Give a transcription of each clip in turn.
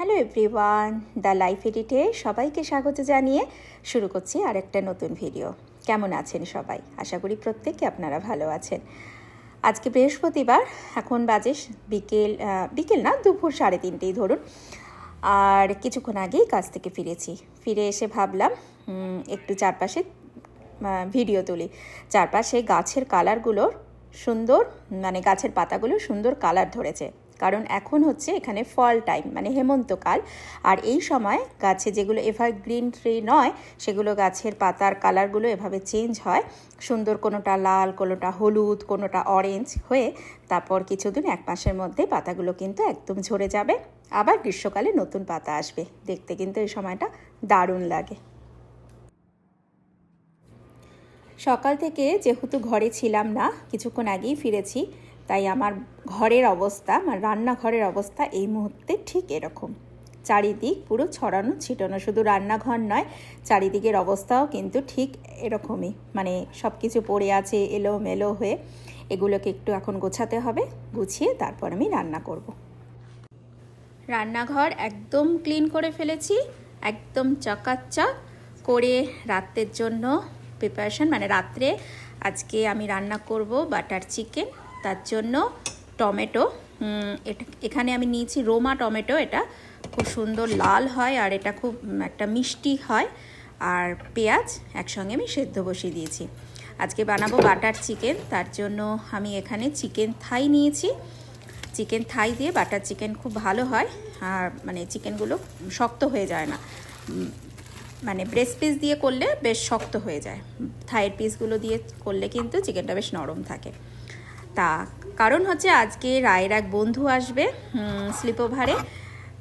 Hello everyone, the life এডিটে সবাইকে স্বাগত জানিয়ে শুরু করছি আর একটা নতুন ভিডিও। কেমন আছেন সবাই? আশা করি প্রত্যেকে আপনারা ভালো আছেন। আজকে বৃহস্পতিবার, এখন বাজে বিকেল বিকেল না, দুপুর সাড়ে তিনটেই ধরুন। আর কিছুক্ষণ আগেই কাজ থেকে ফিরেছি। ফিরে এসে ভাবলাম একটু চারপাশে ভিডিও তুলি। চারপাশে গাছের কালারগুলোর সুন্দর মানে গাছের পাতাগুলো সুন্দর কালার ধরেছে। কারণ এখন হচ্ছে এখানে ফল টাইম মানে হেমন্তকাল আর এই সময় গাছে যেগুলো এভারগ্রিন ট্রি নয়, সেগুলো গাছের পাতার কালারগুলো এভাবে চেঞ্জ হয়। সুন্দর কোনোটা লাল, কোনোটা হলুদ, কোনোটা অরেঞ্জ হয়ে তারপর কিছুদিন, এক মাসের মধ্যে পাতাগুলো কিন্তু একদম ঝরে যাবে। আবার গ্রীষ্মকালে নতুন পাতা আসবে। দেখতে কিন্তু এই সময়টা দারুণ লাগে। সকাল থেকে যেহেতু ঘরে ছিলাম না, কিছুক্ষণ আগেই ফিরেছি। তাই আমার ঘরের অবস্থা, আমার রান্নাঘরের অবস্থা এই মুহূর্তে ঠিক এরকম। চারিদিক পুরো ছড়ানো, ছিটানো, শুধু রান্নাঘর নয়, চারিদিকের অবস্থাও কিন্তু ঠিক এরকমই। মানে সব কিছু পড়ে আছে এলো মেলো হয়ে। এগুলোকে একটু এখন গোছাতে হবে, গুছিয়ে তারপর আমি রান্না করব। রান্নাঘর একদম ক্লিন করে ফেলেছি, একদম চকাচক করে রাত্রের জন্য প্রিপারেশন মানে রাত্রে আজকে আমি রান্না করব বাটার চিকেন তার জন্য টমেটো এটা, এখানে আমি নিয়েছি রোমা টমেটো, এটা খুব সুন্দর লাল হয় আর এটা খুব একটা মিষ্টি হয়। আর পেঁয়াজ একসঙ্গে আমি সেদ্ধ বসিয়ে দিয়েছি। আজকে বানাবো বাটার চিকেন, তার জন্য আমি এখানে চিকেন থাই নিয়েছি। চিকেন থাই দিয়ে বাটার চিকেন খুব ভালো হয়, আর মানে চিকেনগুলো শক্ত হয়ে যায় না। মানে ব্রেস্ট পিস দিয়ে করলে বেশ শক্ত হয়ে যায়। থাইয়ের পিসগুলো দিয়ে করলে কিন্তু চিকেনটা বেশ নরম থাকে। তা। কারণ হচ্ছে আজকে রায়ের এক বন্ধু আসবে স্লিপ ওভারে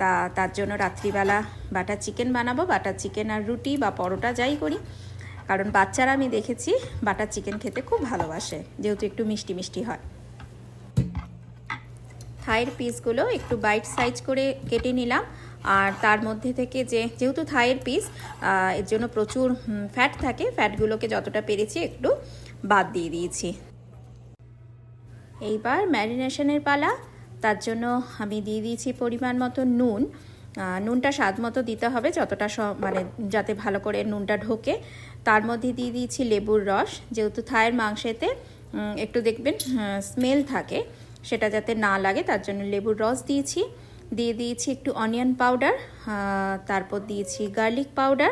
তা তার জন্য রাত্রিবেলা বাটার চিকেন বানাবো, বাটার চিকেন আর রুটি বা পরোটা যাই করি। কারণ বাচ্চারা আমি দেখেছি বাটার চিকেন খেতে খুব ভালোবাসে, যেহেতু একটু মিষ্টি মিষ্টি হয়। থাইয়ের পিসগুলো একটু বাইট সাইজ করে কেটে নিলাম। আর তার মধ্যে থেকে যে, যেহেতু থাইয়ের পিস এর জন্য প্রচুর ফ্যাট থাকে ফ্যাটগুলোকে যতটা পেরেছি একটু বাদ দিয়ে দিয়েছি। এইবার ম্যারিনেশনের পালা। তার জন্য আমি দিয়ে দিয়েছি পরিমাণ মতো নুন। নুনটা স্বাদ মতো দিতে হবে যতটা মানে যাতে ভালো করে নুনটা ঢোকে। তার মধ্যে দিয়ে দিয়েছি লেবুর রস। যেহেতু থায়ের মাংসেতে একটু দেখবেন স্মেল থাকে, সেটা যাতে না লাগে, তার জন্য লেবুর রস দিয়েছি। দিয়ে দিয়েছি একটু অনিয়ন পাউডার তারপর দিয়েছি গার্লিক পাউডার,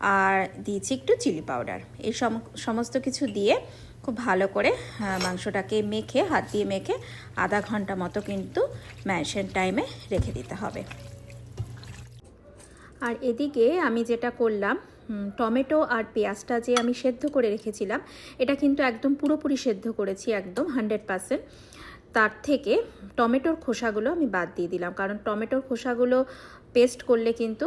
আর দিয়েছি একটু চিলি পাউডার। এই সম- সমস্ত কিছু দিয়ে খুব ভালো করে মাংসটাকে মেখে, হাত দিয়ে মেখে আধা ঘণ্টা মতো কিন্তু ম্যারিনেশন টাইমে রেখে দিতে হবে। আর এদিকে আমি যেটা করলাম টমেটো আর পেঁয়াজটা যে আমি সেদ্ধ করে রেখেছিলাম, এটা কিন্তু একদম পুরোপুরি সেদ্ধ করেছি, একদম হান্ড্রেড পারসেন্ট। তার থেকে টমেটোর খোসাগুলো আমি বাদ দিয়ে দিলাম, কারণ টমেটোর খোসাগুলো পেস্ট করলে কিন্তু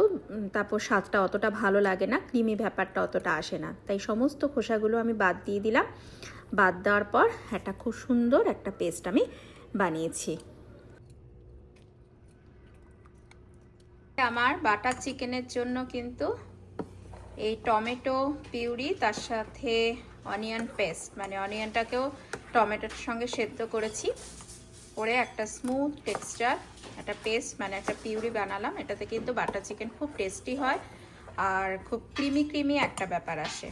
তারপর স্বাদটা অতটা ভালো লাগে না, ক্রিমি ব্যাপারটা অতটা আসে না। তাই সমস্ত খোসাগুলো আমি বাদ দিয়ে দিলাম। বাদ দেওয়ার পর একটা খুব সুন্দর একটা পেস্ট আমি বানিয়েছি। আমার বাটার চিকেনের জন্য কিন্তু এই টমেটো পিউরি, তার সাথে অনিয়ন পেস্ট মানে অনিয়নটাকেও টমেটোর সঙ্গে সেদ্ধ করেছি। করে একটা স্মুথ টেক্সচার একটা পেস্ট মানে একটা পিউরি বানালাম। এটাতে কিন্তু বাটার চিকেন খুব টেস্টি হয় আর খুব ক্রিমি ক্রিমি একটা ব্যাপার আসে।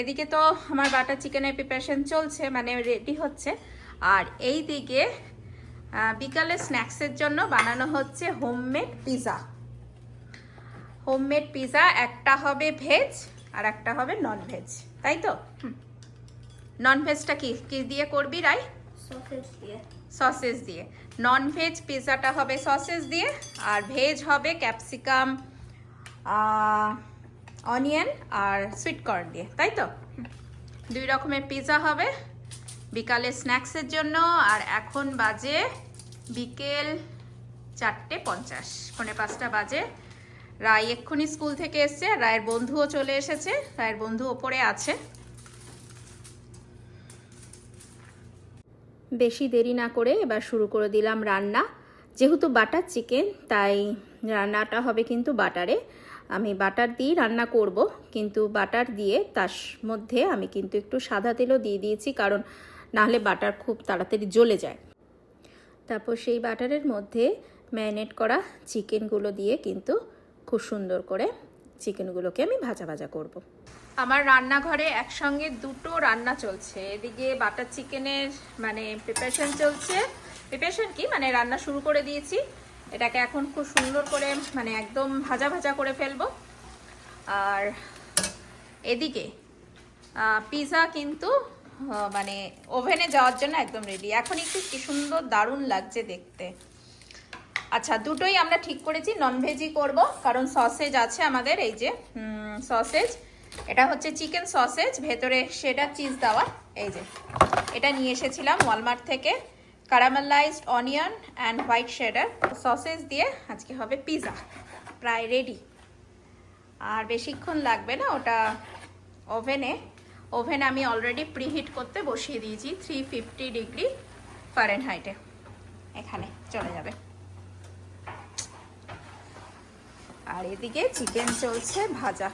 এদিকে তো আমার বাটার চিকেনের প্রিপারেশন চলছে মানে রেডি হচ্ছে। আর এই দিকে বিকালে স্ন্যাক্সের জন্য বানানো হচ্ছে হোমমেড পিৎজা হোমমেড পিৎজা একটা হবে ভেজ আর একটা হবে নন ভেজ তাই তো? নন ভেজটা কি কি দিয়ে করবি রাই? সসেজ দিয়ে। সসেস দিয়ে। নন ভেজ পিৎজাটা হবে সসেস দিয়ে, আর ভেজ হবে ক্যাপসিকাম অনিয়ন আর সুইট কর্ন দিয়ে, তাই তো? দুই রকমের পিৎজা হবে। বিকালে স্ন্যাক্সের জন্য, আর এখন বাজে বিকেল চারটে পঞ্চাশ। পৌনে পাঁচটা বাজে। রায় এক্ষুনি স্কুল থেকে এসছে, রায়ের বন্ধুও চলে এসেছে, রায়ের বন্ধু ওপরে আছে। বেশি দেরি না করে এবার শুরু করে দিলাম রান্না। যেহেতু বাটার চিকেন, তাই রান্নাটা হবে কিন্তু বাটারে। আমি বাটার দিয়েই রান্না করব, কিন্তু বাটার দিয়ে তার মধ্যে আমি কিন্তু একটু সাদা তেলও দিয়ে দিয়েছি, কারণ নাহলে বাটার খুব তাড়াতাড়ি জ্বলে যায়। তারপর সেই বাটারের মধ্যে ম্যারিনেট করা চিকেনগুলো দিয়ে কিন্তু খুব সুন্দর করে চিকেনগুলোকে আমি ভাজা ভাজা করব। আমার রান্নাঘরে একসঙ্গে দুটো রান্না চলছে। এদিকে বাটার চিকেনের মানে প্রিপারেশন চলছে। প্রিপারেশন কি? মানে রান্না শুরু করে দিয়েছি। এটাকে এখন খুব সুন্দর করে মানে একদম ভাজা ভাজা করে ফেলব। আর এদিকে পিৎজা কিন্তু মানে ওভেনে যাওয়ার জন্য একদম রেডি এখন একটু কি সুন্দর দারুণ লাগছে দেখতে। আচ্ছা দুটোই আমরা ঠিক করেছি ননভেজই করব, কারণ সসেজ আছে আমাদের, এই যে সসেজ এটা হচ্ছে চিকেন সসেজ ভেতরে সেটা চিজ দেওয়া, এই যে, এটা নিয়ে এসেছিলাম ওয়ালমার্ট থেকে caramelised onion and white cheddar sausage দিয়ে আজকে হবে পিৎজা প্রায় রেডি আর বেশিক্ষণ লাগবে না, ওটা ওভেনে ওভেন আমি অলরেডি প্রিহিট করতে বসিয়ে দিয়েছি থ্রি ফিফটি ডিগ্রি ফারেনহাইটে এখানে, চলে যাবে। আর এদিকে চিকেন চলছে ভাজা।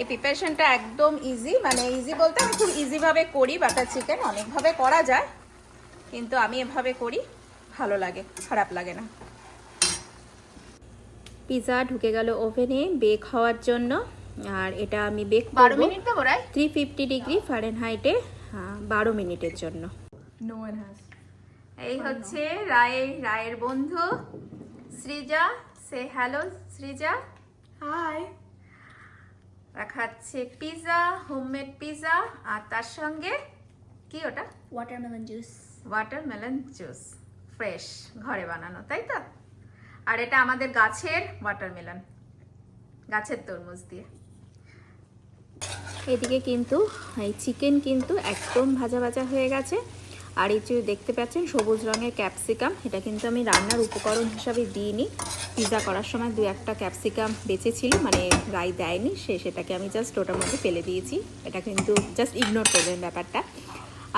এই প্রিপারেশনটা একদম ইজি মানে ইজি বলতে আমি খুব ইজিভাবে করি বাটার চিকেন অনেকভাবে করা যায় কিন্তু আমি এভাবে করি ভালো লাগে খারাপ লাগে না। পিৎজা ঢুকে গেল ওভেনে বেক হওয়ার জন্য আর এটা আমি বেক বারো মিনিট দেবো রাই থ্রি ফিফটি ডিগ্রি ফারেনহাইটে বারো মিনিটের জন্য। নো ওয়ান হ্যাজ এই হচ্ছে রায়ের রায়ের বন্ধু। সৃজা সে হ্যালো সৃজা হাই খাচ্ছে পিৎজা হোমমেড পিৎজা আর তার সঙ্গে কি ওটা? Watermelon juice watermelon juice fresh ঘরে বানানো তাই তো? আর এটা আমাদের গাছের ওয়াটারমেলন গাছের তরমুজ দিয়ে। এদিকে কিন্তু এই চিকেন কিন্তু একদম ভাজা ভাজা হয়ে গেছে। আর এই যে দেখতে পাচ্ছেন, সবুজ রঙের ক্যাপসিকাম। এটা কিন্তু আমি রান্নার উপকরণ হিসাবে দিইনি। পিৎজা করার সময় দু একটা ক্যাপসিকাম বেঁচেছিল মানে রাই দেয়নি। সে সেটাকে আমি জাস্ট ওটার মধ্যে ফেলে দিয়েছি। এটা কিন্তু জাস্ট ইগনোর করবেন ব্যাপারটা।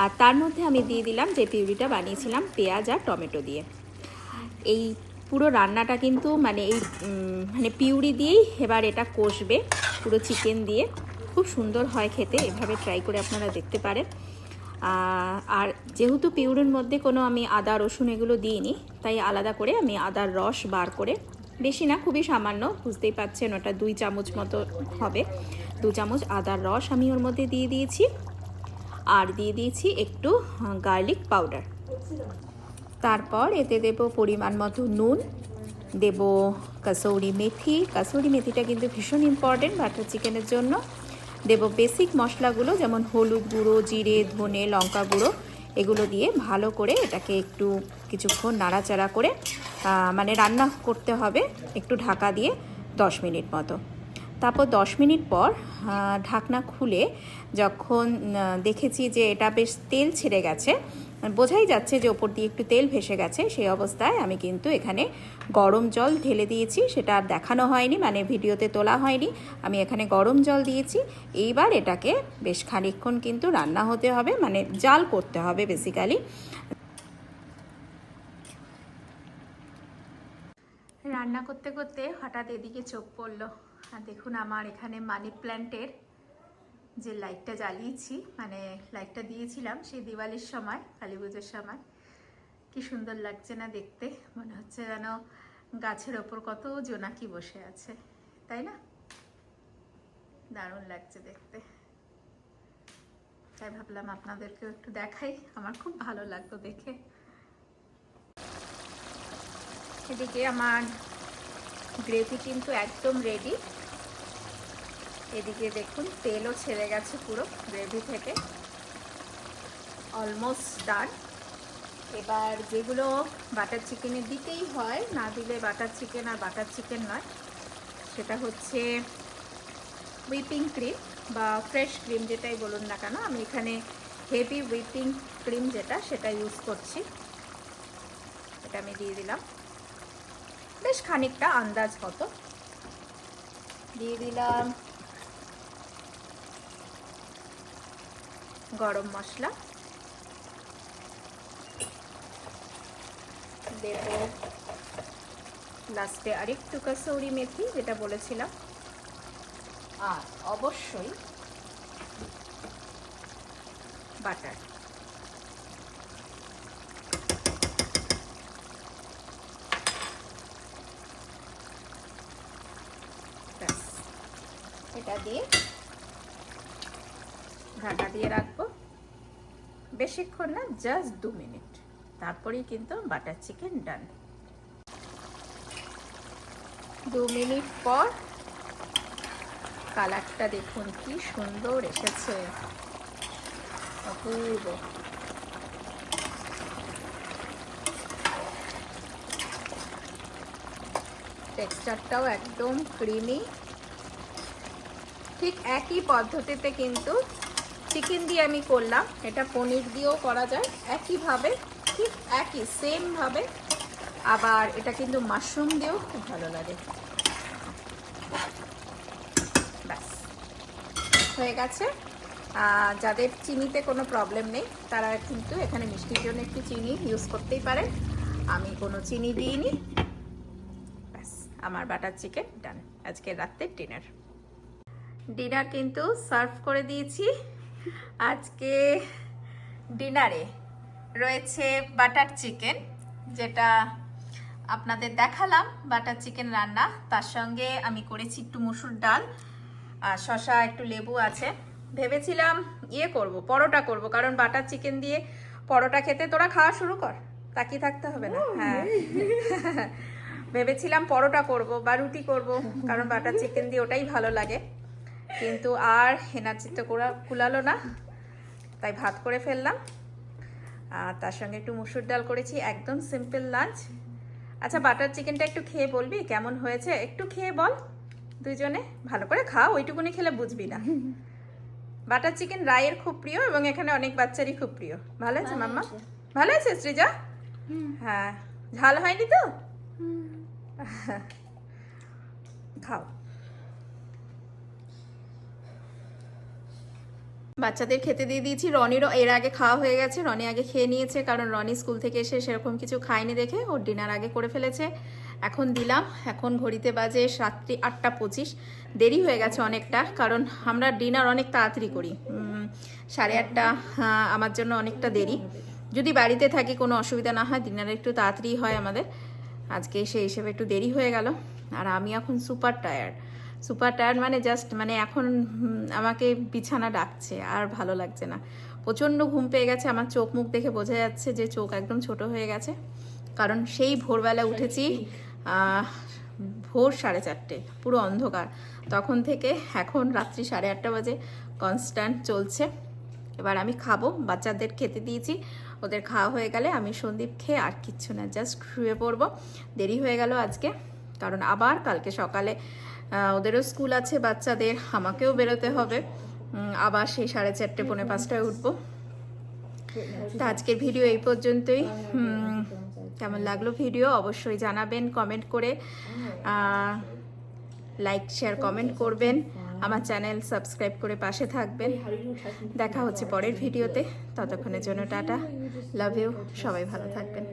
আর তার মধ্যে আমি দিয়ে দিলাম যে পিউরিটা বানিয়েছিলাম, পেঁয়াজ আর টমেটো দিয়ে। এই পুরো রান্নাটা কিন্তু মানে এই মানে পিউরি দিয়েই এবার এটা কষবে, পুরো চিকেন দিয়ে। খুব সুন্দর হয় খেতে, এভাবে ট্রাই করে আপনারা দেখতে পারেন। আর যেহেতু পিউরির মধ্যে কোনো আমি আদা, রসুন এগুলো দিইনি, তাই আলাদা করে আমি আদার রস বার করে, বেশি না, খুবই সামান্য, বুঝতেই পাচ্ছেন ওটা দুই চামচ মতো হবে, দু চামচ আদার রস আমি ওর মধ্যে দিয়ে দিয়েছি, আর দিয়ে দিয়েছি একটু গার্লিক পাউডার। তারপর এতে দেব পরিমাণ মতো নুন, দেব কাসৌরি মেথি, কাসৌরি মেথিটা কিন্তু ভীষণ ইম্পর্টেন্ট বাটার চিকেনের জন্য। দেব বেসিক মশলাগুলো যেমন হলুদ গুঁড়ো, জিরে, ধনে, লঙ্কা গুঁড়ো, এগুলো দিয়ে ভালো করে এটাকে একটু কিছুক্ষণ নাড়াচাড়া করে মানে রান্না করতে হবে একটু ঢাকা দিয়ে দশ মিনিট মতো। তারপর দশ মিনিট পর ঢাকনা খুলে যখন দেখেছি যে এটা বেশ তেল ছেড়ে গেছে বোঝাই যাচ্ছে যে ওপর দিয়ে একটু তেল ভেসে গেছে, সেই অবস্থায় আমি কিন্তু এখানে গরম জল ঢেলে দিয়েছি, সেটা আর দেখানো হয়নি মানে ভিডিওতে তোলা হয়নি, আমি এখানে গরম জল দিয়েছি। এইবার এটাকে বেশ খানিকক্ষণ কিন্তু রান্না হতে হবে মানে জাল করতে হবে বেসিক্যালি রান্না করতে করতে হঠাৎ এদিকে চোখ পড়ল। আর দেখুন আমার এখানে মানি প্ল্যান্টের যে লাইটটা জ্বালিয়েছি মানে লাইটটা দিয়েছিলাম সেই দিওয়ালির সময়, কালী পুজোর সময়। কি সুন্দর লাগছে না দেখতে? মনে হচ্ছে যেন গাছের ওপর কত জোনাকি বসে আছে, তাই না? দারুণ লাগছে দেখতে। তাই ভাবলাম আপনাদেরকেও একটু দেখাই, আমার খুব ভালো লাগতো দেখে। এদিকে আমার গ্রেভি কিন্তু একদম রেডি এদিকে দেখুন, তেলও ছেড়ে গেছে পুরো গ্রেভি থেকে। অলমোস্ট ডান এবার যেগুলো বাটার চিকেনে দিতেই হয়, না দিলে বাটার চিকেন আর বাটার চিকেন নয়, সেটা হচ্ছে হুইপিং ক্রিম বা ফ্রেশ ক্রিম যেটাই বলুন না কেন, আমি এখানে হেভি হুইপিং ক্রিম যেটা, সেটা ইউজ করছি। এটা আমি দিয়ে দিলাম। বেশ খানিকটা আন্দাজ মতো। দিয়ে দিলাম গরম মশলা। দেব লাস্টে আরেকটু কাসৌরি মেথি, যেটা বলেছিলাম। আর অবশ্যই বাটার। এটা দিয়ে ঢাকা দিয়ে রাখব। বেশিক্ষণ না জাস্ট দু মিনিট। তারপরেই কিন্তু বাটার চিকেন ডান। দু মিনিট পর কালারটা দেখুন, কি সুন্দর এসেছে। অপূর্ব। টেক্সচারটাও একদম ক্রিমি। ঠিক একই পদ্ধতিতে কিন্তু চিকেন দিয়ে আমি করলাম। এটা পনির দিয়েও করা যায়। একইভাবে, ঠিক একই সেমভাবে আবার এটা কিন্তু মাশরুম দিয়েও খুব ভালো লাগে। ব্যাস। হয়ে গেছে। যাদের চিনিতে কোনো প্রবলেম নেই, তারা কিন্তু এখানে মিষ্টির জন্য একটু চিনি ইউজ করতেই পারে আমি কোনো চিনি দিইনি। ব্যাস, আমার বাটার চিকেন ডান আজকে রাত্রের ডিনার ডিনার কিন্তু সার্ভ করে দিয়েছি। আজকে ডিনারে রয়েছে বাটার চিকেন যেটা আপনাদের দেখালাম বাটার চিকেন রান্না। তার সঙ্গে আমি করেছি একটু মুসুর ডাল আর শশা একটু লেবু আছে। ভেবেছিলাম ইয়ে করব পরোটা করব কারণ বাটার চিকেন দিয়ে পরোটা খেতে তোরা খাওয়া শুরু কর। তাকিয়ে থাকতে হবে না। হ্যাঁ। ভেবেছিলাম পরোটা করব বা রুটি করব কারণ বাটার চিকেন দিয়ে ওটাই ভালো লাগে। কিন্তু আর এনার্জি তো কুলালো না। তাই ভাত করে ফেললাম। আর তার সঙ্গে একটু মুসুর ডাল করেছি একদম সিম্পল লাঞ্চ আচ্ছা বাটার চিকেনটা একটু খেয়ে বলবি কেমন হয়েছে? একটু খেয়ে বল দুজনে ভালো করে খাও ওইটুকুনি খেলে বুঝবি না। বাটার চিকেন রায়ের খুব প্রিয় এবং এখানে অনেক বাচ্চারই খুব প্রিয়। ভালো আছে মাম্মা? ভালো আছে। সৃজা? হ্যাঁ। ঝাল হয়নি তো? খাও। বাচ্চাদের খেতে দিয়ে দিয়েছি। রনিরও এর আগে খাওয়া হয়ে গেছে। রনি আগে খেয়ে নিয়েছে কারণ রনি স্কুল থেকে এসে সেরকম কিছু খায়নি দেখে। ওর ডিনার আগে করে ফেলেছে। এখন দিলাম। এখন ঘড়িতে বাজে রাত্রি আটটা পঁচিশ। দেরি হয়ে গেছে অনেকটা কারণ আমরা ডিনার অনেক তাড়াতাড়ি করি। সাড়ে আটটা আমার জন্য অনেকটা দেরি। যদি বাড়িতে থাকি কোনো অসুবিধা না হয়, ডিনার একটু তাড়াতাড়ি হয় আমাদের। আজকে সেই হিসেবে একটু দেরি হয়ে গেল। আর আমি এখন সুপার টায়ার্ড। সুপার টায়ার্ড মানে জাস্ট মানে এখন আমাকে বিছানা ডাকছে আর ভালো লাগছে না। প্রচণ্ড ঘুম পেয়ে গেছে আমার চোখ মুখ দেখে বোঝা যাচ্ছে যে চোখ একদম ছোট হয়ে গেছে। কারণ সেই ভোরবেলা উঠেছি ভোর সাড়ে চারটে পুরো অন্ধকার। তখন থেকে এখন রাত্রি সাড়ে আটটা বাজে কনস্ট্যান্ট চলছে। এবার আমি খাব বাচ্চাদের খেতে দিয়েছি ওদের খাওয়া হয়ে গেলে আমি সন্দীপ খেয়ে আর কিচ্ছু না জাস্ট শুয়ে পড়ব। দেরি হয়ে গেল আজকে কারণ আবার কালকে সকালে ওদেরও স্কুল আছে, বাচ্চাদের, আমাকেও বেরোতে হবে। আবার সেই সাড়ে চারটে, পৌনে পাঁচটায় উঠবো। তো আজকের ভিডিও এই পর্যন্তই। কেমন লাগল ভিডিও? অবশ্যই জানাবেন কমেন্ট করে। লাইক শেয়ার কমেন্ট করবেন। আমার চ্যানেল সাবস্ক্রাইব করে পাশে থাকবেন। দেখা হচ্ছে পরের ভিডিওতে। ততক্ষণের জন্য টাটা। লাভ ইউ সবাই ভালো থাকবেন।